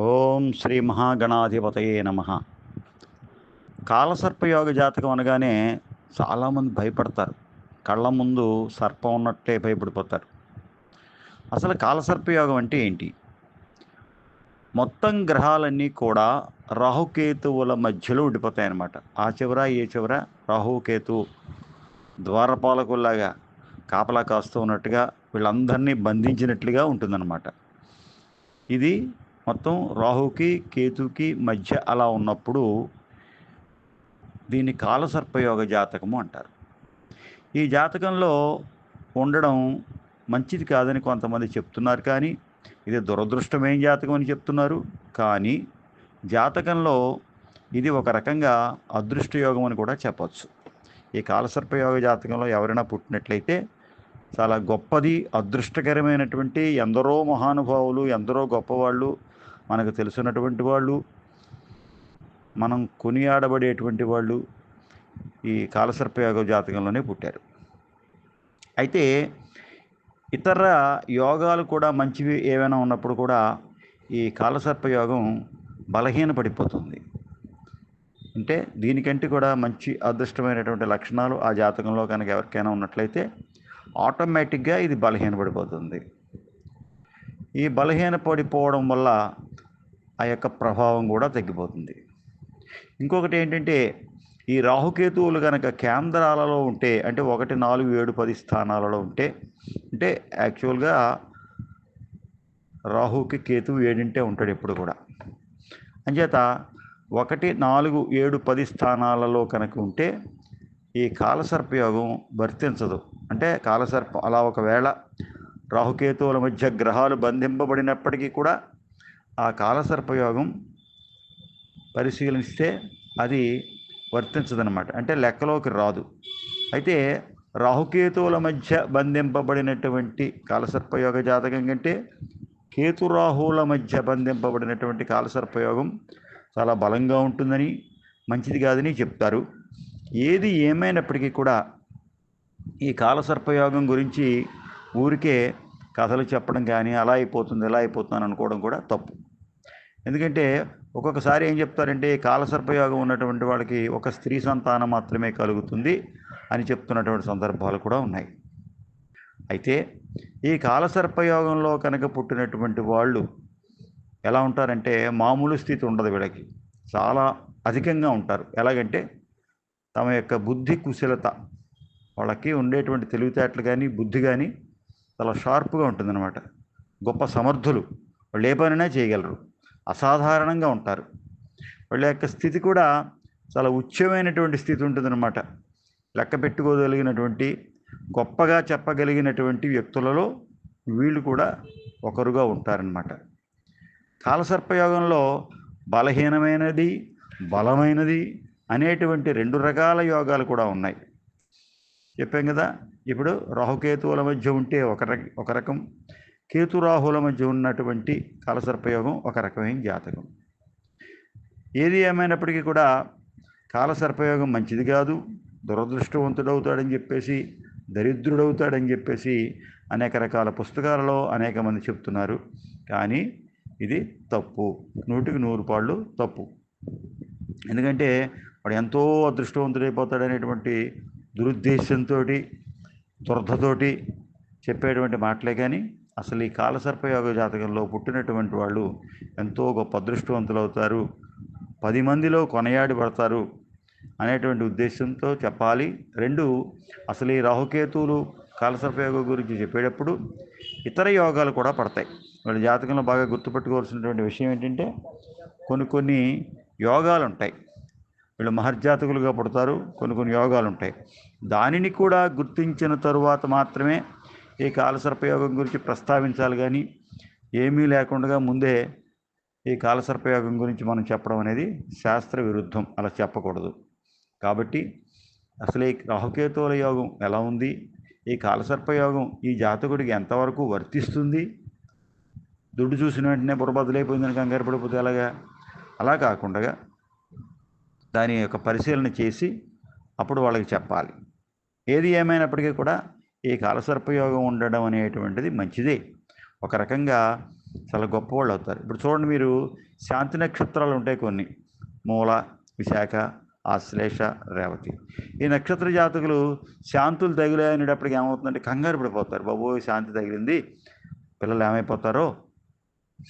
ఓం శ్రీ మహాగణాధిపతయే నమ. కాలసర్పయోగ జాతకం అనగానే చాలామంది భయపడతారు. కళ్ళ ముందు సర్పం ఉన్నట్టే భయపడిపోతారు. అసలు కాలసర్పయోగం అంటే ఏంటి? మొత్తం గ్రహాలన్నీ కూడా రాహుకేతువుల మధ్యలో ఉండిపోతాయన్నమాట. ఆ చివర ఏ చివర రాహుకేతు ద్వారపాలకుల్లాగా కాపలా కాస్తూ ఉన్నట్టుగా వీళ్ళందరినీ బంధించినట్లుగా ఉంటుందన్నమాట. ఇది మొత్తం రాహుకి కేతుకి మధ్య అలా ఉన్నప్పుడు దీన్ని కాలసర్పయోగ జాతకము అంటారు. ఈ జాతకంలో ఉండడం మంచిది కాదని కొంతమంది చెప్తున్నారు కానీ ఇది దురదృష్టమైన జాతకం అని చెప్తున్నారు. కానీ జాతకంలో ఇది ఒక రకంగా అదృష్టయోగం అని కూడా చెప్పచ్చు. ఈ కాలసర్పయోగ జాతకంలో ఎవరైనా పుట్టినట్లయితే చాలా గొప్పది అదృష్టకరమైనటువంటి ఎందరో మహానుభావులు ఎందరో గొప్పవాళ్ళు మనకు తెలిసినటువంటి వాళ్ళు మనం కొనియాడబడేటువంటి వాళ్ళు ఈ కాలసర్పయోగ జాతకంలోనే పుట్టారు. అయితే ఇతర యోగాలు కూడా మంచివి ఏవైనా ఉన్నప్పుడు కూడా ఈ కాలసర్పయోగం బలహీనపడిపోతుంది. అంటే దీనికంటే కూడా మంచి అదృష్టమైనటువంటి లక్షణాలు ఆ జాతకంలో కనుక ఎవరికైనా ఉన్నట్లయితే ఆటోమేటిక్గా ఇది బలహీనపడిపోతుంది. ఈ బలహీనపడిపోవడం వల్ల ఆ యొక్క ప్రభావం కూడా తగ్గిపోతుంది. ఇంకొకటి ఏంటంటే ఈ రాహుకేతువులు కనుక కేంద్రాలలో ఉంటే అంటే ఒకటి నాలుగు ఏడు పది స్థానాలలో ఉంటే అంటే యాక్చువల్గా రాహుకి కేతువు ఏడింటే ఉంటాడు ఎప్పుడు కూడా. అంచేత ఒకటి నాలుగు ఏడు పది స్థానాలలో కనుక ఉంటే ఈ కాలసర్పయోగం వర్తించదు. అంటే కాలసర్ప అలా ఒకవేళ రాహుకేతువుల మధ్య గ్రహాలు బంధింపబడినప్పటికీ కూడా ఆ కాలసర్పయోగం పరిశీలిస్తే అది వర్తించదనమాట అంటే లెక్కలోకి రాదు. అయితే రాహుకేతువుల మధ్య బంధింపబడినటువంటి కాలసర్పయోగ జాతకం కంటే కేతురాహువుల మధ్య బంధింపబడినటువంటి కాలసర్పయోగం చాలా బలంగా ఉంటుందని మంచిది కాదని చెప్తారు. ఏది ఏమైనప్పటికీ కూడా ఈ కాలసర్పయోగం గురించి ఊరికే కథలు చెప్పడం కానీ అలా అయిపోతుంది ఇలా అయిపోతుంది అనుకోవడం కూడా తప్పు. ఎందుకంటే ఒక్కొక్కసారి ఏం చెప్తారంటే కాలసర్పయోగం ఉన్నటువంటి వాళ్ళకి ఒక స్త్రీ సంతానం మాత్రమే కలుగుతుంది అని చెప్తున్నటువంటి సందర్భాలు కూడా ఉన్నాయి. అయితే ఈ కాలసర్పయోగంలో కనుక పుట్టినటువంటి వాళ్ళు ఎలా ఉంటారంటే మామూలు స్థితి ఉండదు వీళ్ళకి. చాలా అధికంగా ఉంటారు. ఎలాగంటే తమ యొక్క బుద్ధి కుశలత. వాళ్ళకి ఉండేటువంటి తెలివితేటలు కానీ బుద్ధి కానీ చాలా షార్ప్గా ఉంటుందన్నమాట. గొప్ప సమర్థులు. వాళ్ళు ఏ పనైనా చేయగలరు. అసాధారణంగా ఉంటారు. వాళ్ళ యొక్క స్థితి కూడా చాలా ఉచ్చమైనటువంటి స్థితి ఉంటుందన్నమాట. లెక్క పెట్టుకోగలిగినటువంటి గొప్పగా చెప్పగలిగినటువంటి వ్యక్తులలో వీళ్ళు కూడా ఒకరుగా ఉంటారనమాట కాలసర్పయోగంలో బలహీనమైనది బలమైనది అనేటువంటి రెండు రకాల యోగాలు కూడా ఉన్నాయి. చెప్పాం కదా ఇప్పుడు రాహుకేతువుల మధ్య ఉంటే ఒక రక ఒక రకం కేతురాహుల మధ్య ఉన్నటువంటి కాలసర్పయోగం ఒక రకమైన జాతకం. ఏది ఏమైనప్పటికీ కూడా కాలసర్పయోగం మంచిది కాదు దురదృష్టవంతుడవుతాడని చెప్పేసి దరిద్రుడవుతాడని చెప్పేసి అనేక రకాల పుస్తకాలలో అనేక మంది చెప్తున్నారు. కానీ ఇది తప్పు నూటికి నూరు పాళ్ళు తప్పు. ఎందుకంటే వాడు ఎంతో అదృష్టవంతుడైపోతాడనేటువంటి దురుద్దేశంతో దురదతోటి చెప్పేటువంటి మాటలే కానీ అసలు ఈ కాలసర్పయోగ జాతకంలో పుట్టినటువంటి వాళ్ళు ఎంతో గొప్ప అదృష్టవంతులవుతారు. పది మందిలో కొనయాడి పడతారు అనేటువంటి ఉద్దేశంతో చెప్పాలి. రెండు అసలు ఈ రాహుకేతువులు కాలసర్పయోగం గురించి చెప్పేటప్పుడు ఇతర యోగాలు కూడా పడతాయి. వాళ్ళ జాతకంలో బాగా గుర్తుపెట్టుకోవాల్సినటువంటి విషయం ఏంటంటే కొన్ని కొన్ని యోగాలు ఉంటాయి వీళ్ళు మహర్జాతకులుగా పుడతారు. కొన్ని కొన్ని యోగాలు ఉంటాయి దానిని కూడా గుర్తించిన తరువాత మాత్రమే ఈ కాలసర్పయోగం గురించి ప్రస్తావించాలి కానీ ఏమీ లేకుండా ముందే ఈ కాలసర్పయోగం గురించి మనం చెప్పడం అనేది శాస్త్ర విరుద్ధం. అలా చెప్పకూడదు. కాబట్టి అసలు ఈ రాహుకేతువుల యోగం ఎలా ఉంది? ఈ కాలసర్పయోగం ఈ జాతకుడికి ఎంతవరకు వర్తిస్తుంది? దుడ్డు చూసిన వెంటనే బుర్రబద్దలైపోయిందని కంగారు పడిపోతే ఎలాగా? అలా కాకుండా దాని యొక్క పరిశీలన చేసి అప్పుడు వాళ్ళకి చెప్పాలి. ఏది ఏమైనప్పటికీ కూడా ఈ కాలసర్పయోగం ఉండడం అనేటువంటిది మంచిదే. ఒక రకంగా చాలా గొప్పవాళ్ళు అవుతారు. ఇప్పుడు చూడండి మీరు శాంతి నక్షత్రాలు ఉంటాయి కొన్ని. మూల విశాఖ ఆశ్లేష రేవతి. ఈ నక్షత్ర జాతకులు శాంతులు తగిలేనేటప్పటికి ఏమవుతుందంటే కంగారు పడిపోతారు. బాబు శాంతి తగిలింది. పిల్లలు ఏమైపోతారో?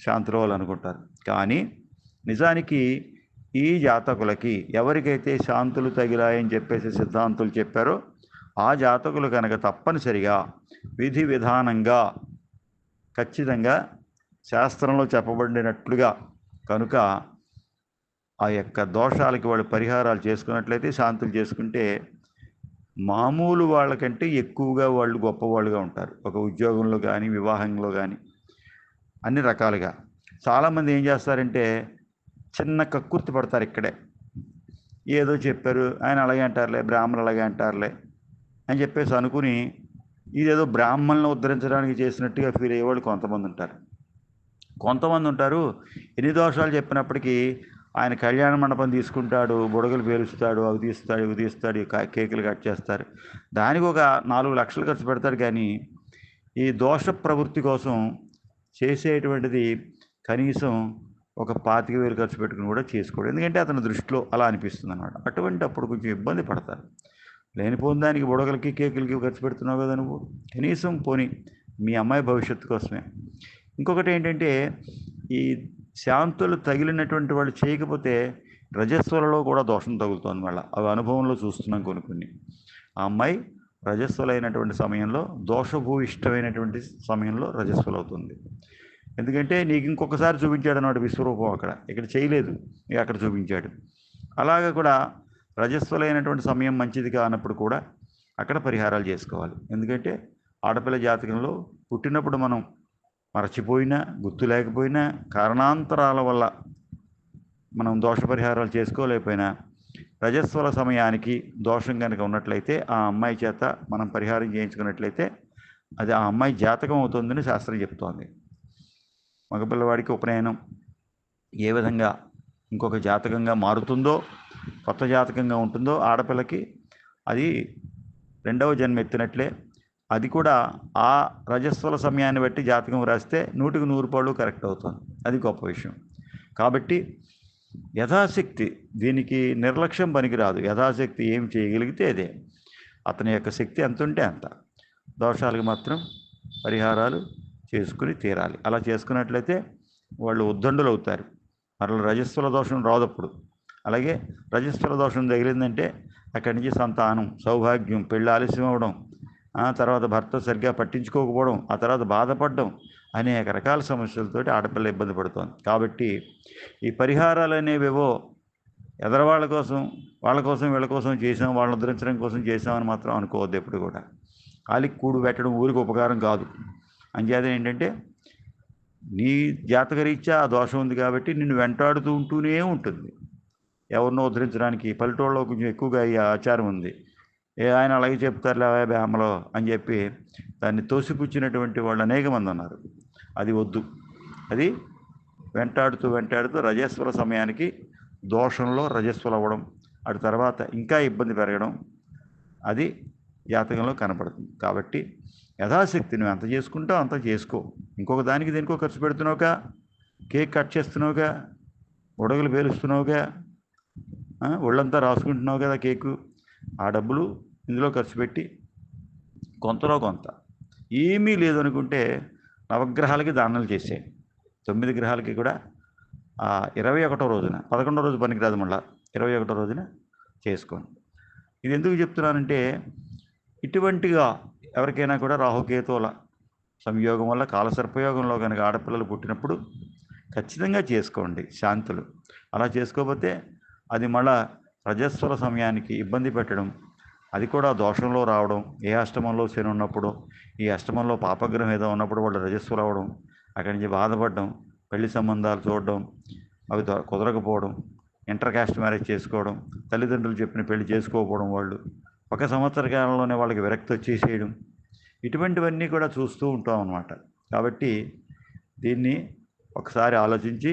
శాంతిలో వాళ్ళు అనుకుంటారు కానీ నిజానికి ఈ జాతకులకి ఎవరికైతే శాంతులు తగిలాయని చెప్పేసి సిద్ధాంతులు చెప్పారో ఆ జాతకులు కనుక తప్పనిసరిగా విధి విధానంగా ఖచ్చితంగా శాస్త్రంలో చెప్పబడినట్లుగా కనుక ఆ యొక్క దోషాలకి వాళ్ళు పరిహారాలు చేసుకున్నట్లయితే శాంతులు చేసుకుంటే మామూలు వాళ్ళకంటే ఎక్కువగా వాళ్ళు గొప్పవాళ్ళుగా ఉంటారు. ఒక ఉద్యోగంలో కానీ వివాహంలో కానీ అన్ని రకాలుగా. చాలామంది ఏం చేస్తారంటే చిన్న కక్కుర్తి పడతారు ఇక్కడే. ఏదో చెప్పారు ఆయన అలాగే అంటారులే బ్రాహ్మణులు అలాగే అంటారులే అని చెప్పేసి అనుకుని ఇదేదో బ్రాహ్మణులను ఉద్ధరించడానికి చేసినట్టుగా ఫీల్ అయ్యేవాళ్ళు కొంతమంది ఉంటారు. కొంతమంది ఉంటారు ఎన్ని దోషాలు చెప్పినప్పటికీ ఆయన కళ్యాణ మండపం తీసుకుంటాడు బుడగలు పేలుస్తాడు అవి తీస్తాడు ఇవి తీస్తాడు కేకులు కట్ చేస్తారు. దానికి ఒక నాలుగు లక్షలు ఖర్చు పెడతాడు కానీ ఈ దోష ప్రవృత్తి కోసం చేసేటువంటిది కనీసం ఒక పాతిక వేలు ఖర్చు పెట్టుకుని కూడా చేసుకోడు. ఎందుకంటే అతని దృష్టిలో అలా అనిపిస్తుంది అనమాట అటువంటి అప్పుడు కొంచెం ఇబ్బంది పడతారు. లేనిపోని దానికి బుడగలకి కేకులకి ఖర్చు పెడుతున్నావు కదా నువ్వు. కనీసం పోని మీ అమ్మాయి భవిష్యత్తు కోసమే. ఇంకొకటి ఏంటంటే ఈ శాంతులు తగిలినటువంటి వాళ్ళు చేయకపోతే రజస్వలలో కూడా దోషం తగులుతోంది మళ్ళీ. అవి అనుభవంలో చూస్తున్నాం కొన్ని కొన్ని. ఆ అమ్మాయి రజస్వలైనటువంటి సమయంలో దోషభూయిష్టమైనటువంటి సమయంలో రజస్వలు అవుతుంది ఎందుకంటే నీకు ఇంకొకసారి చూపించాడు అన్నమాట విశ్వరూపం అక్కడ. ఇక్కడ చేయలేదు. ఇక అక్కడ చూపించాడు. అలాగ కూడా రజస్వలైనటువంటి సమయం మంచిది కానప్పుడు కూడా అక్కడ పరిహారాలు చేసుకోవాలి. ఎందుకంటే ఆడపిల్ల జాతకంలో పుట్టినప్పుడు మనం మరచిపోయినా గుర్తు లేకపోయినా కారణాంతరాల వల్ల మనం దోష పరిహారాలు చేసుకోలేకపోయినా రజస్వల సమయానికి దోషం కనుక ఉన్నట్లయితే ఆ అమ్మాయి చేత మనం పరిహారం చేయించుకున్నట్లయితే అది ఆ అమ్మాయి జాతకం అవుతుందని శాస్త్రం చెప్తోంది. మగపిల్లవాడికి ఉపనయనం ఏ విధంగా ఇంకొక జాతకంగా మారుతుందో కొత్త జాతకంగా ఉంటుందో ఆడపిల్లకి అది రెండవ జన్మ ఎత్తినట్లే. అది కూడా ఆ రజస్వల సమయాన్ని బట్టి జాతకం రాస్తే నూటికి నూరు పాళ్ళు కరెక్ట్ అవుతుంది. అది గొప్ప విషయం. కాబట్టి యథాశక్తి దీనికి నిర్లక్ష్యం పనికిరాదు. యథాశక్తి ఏం చేయగలిగితే అదే. అతని యొక్క శక్తి ఎంత ఉంటే అంత. దోషాలకు మాత్రం పరిహారాలు చేసుకుని తీరాలి. అలా చేసుకున్నట్లయితే వాళ్ళు ఉద్దండులు అవుతారు మరల రజస్వల దోషం రాదప్పుడు. అలాగే రజస్వల దోషం తగిలిందంటే అక్కడి నుంచి సంతానం సౌభాగ్యం పెళ్ళి ఆలస్యం అవ్వడం ఆ తర్వాత భర్త సరిగ్గా పట్టించుకోకపోవడం ఆ తర్వాత బాధపడడం అనేక రకాల సమస్యలతోటి ఆడపిల్ల ఇబ్బంది పడుతోంది. కాబట్టి ఈ పరిహారాలు అనేవేవో ఎదరవాళ్ళ కోసం వాళ్ళ కోసం వీళ్ళ కోసం చేసాం వాళ్ళని ఉద్ధరించడం కోసం చేసామని మాత్రం అనుకోవద్దు ఎప్పుడు కూడా. కాలికి కూడు పెట్టడం ఊరికి ఉపకారం కాదు. అంచేత ఏంటంటే నీ జాతకరీత్యా ఆ దోషం ఉంది కాబట్టి నిన్ను వెంటాడుతూ ఉంటూనే ఉంటుంది. ఎవరినో ఉద్ధరించడానికి పల్లెటూళ్ళలో కొంచెం ఎక్కువగా ఈ ఆచారం ఉంది. ఏ ఆయన అలాగే చెప్తారు లేవా బేమలో అని చెప్పి దాన్ని తోసిపుచ్చినటువంటి వాళ్ళు అనేక మంది ఉన్నారు. అది వద్దు. అది వెంటాడుతూ వెంటాడుతూ రజస్వల సమయానికి దోషంలో రజస్వలు అవ్వడం అటు తర్వాత ఇంకా ఇబ్బంది పెరగడం అది జాతకంలో కనపడుతుంది. కాబట్టి యథాశక్తి నువ్వు ఎంత చేసుకుంటావు అంత చేసుకో. ఇంకొక దానికి దేనికో ఖర్చు పెడుతున్నావుగా? Cake cut చేస్తున్నావుగా? ఉడగలు పేలుస్తున్నావుగా? ఒళ్ళంతా రాసుకుంటున్నావు కదా కేకు? ఆ డబ్బులు ఇందులో ఖర్చు పెట్టి కొంతలో కొంత. ఏమీ లేదనుకుంటే నవగ్రహాలకి దానాలు చేసే తొమ్మిది గ్రహాలకి కూడా ఇరవై ఒకటో రోజున పదకొండో రోజు పనికిరాదు మళ్ళా. ఇరవై ఒకటో రోజున చేసుకోండి ఇది ఎందుకు చెప్తున్నానంటే ఇటువంటిగా ఎవరికైనా కూడా రాహుకేతువుల సంయోగం వల్ల కాలసర్పయోగంలో కనుక ఆడపిల్లలు పుట్టినప్పుడు ఖచ్చితంగా చేసుకోండి శాంతులు. అలా చేసుకోకపోతే అది మళ్ళా రజస్వల సమయానికి ఇబ్బంది పెట్టడం అది కూడా దోషంలో రావడం ఏ అష్టమంలో శని ఉన్నప్పుడు ఈ అష్టమంలో పాపగ్రహం ఏదో ఉన్నప్పుడు వాళ్ళు రజస్సు రావడం అక్కడి నుంచి బాధపడడం పెళ్ళి సంబంధాలు చూడడం అవి కుదరకపోవడం ఇంటర్ కాస్ట్ మ్యారేజ్ చేసుకోవడం తల్లిదండ్రులు చెప్పిన పెళ్ళి చేసుకోకపోవడం వాళ్ళు ఒక సంవత్సర కాలంలోనే వాళ్ళకి విరక్తి వచ్చేసేయడం. ఇటువంటివన్నీ కూడా చూస్తూ ఉంటాం అన్నమాట. కాబట్టి దీన్ని ఒకసారి ఆలోచించి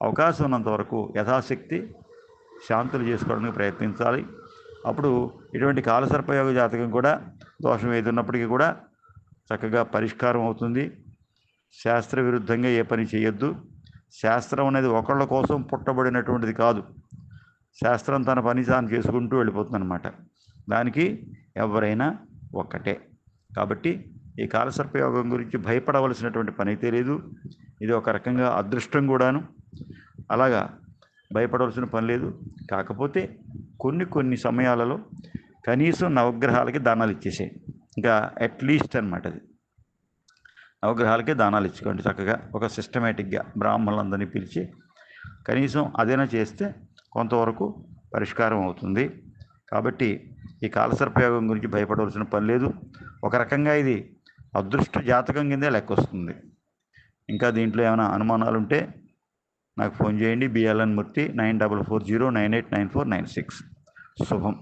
అవకాశం ఉన్నంత వరకు యథాశక్తి శాంతులు చేసుకోవడానికి ప్రయత్నించాలి. అప్పుడు ఇటువంటి కాలసర్పయోగ జాతకం కూడా దోషం ఏది ఉన్నప్పటికీ కూడా చక్కగా పరిష్కారం అవుతుంది. శాస్త్ర విరుద్ధంగా ఏ పని చేయొద్దు. శాస్త్రం అనేది ఒకళ్ళ కోసం పుట్టబడినటువంటిది కాదు. శాస్త్రం తన పని తాను చేసుకుంటూ వెళ్ళిపోతుంది అనమాట దానికి ఎవరైనా ఒక్కటే. కాబట్టి ఈ కాలసర్పయోగం గురించి భయపడవలసినటువంటి పని అయితే లేదు. ఇది ఒక రకంగా అదృష్టం కూడాను. అలాగా భయపడవలసిన పని లేదు. కాకపోతే కొన్ని కొన్ని సమయాలలో కనీసం నవగ్రహాలకి దానాలు ఇచ్చేసాయి. ఇంకా అట్లీస్ట్ అనమాట అది. నవగ్రహాలకే దానాలు ఇచ్చుకోండి చక్కగా. ఒక సిస్టమేటిక్గా బ్రాహ్మణులందరినీ పిలిచి కనీసం అదైనా చేస్తే కొంతవరకు పరిష్కారం అవుతుంది. కాబట్టి ఈ కాలసర్పయోగం గురించి భయపడవలసిన పని లేదు. ఒక రకంగా ఇది అదృష్ట జాతకం కిందే లెక్క వస్తుంది ఇంకా దీంట్లో ఏమైనా అనుమానాలు ఉంటే నాకు ఫోన్ చేయండి. BLN Murthy nine double four zero nine eight nine four nine six. శుభం.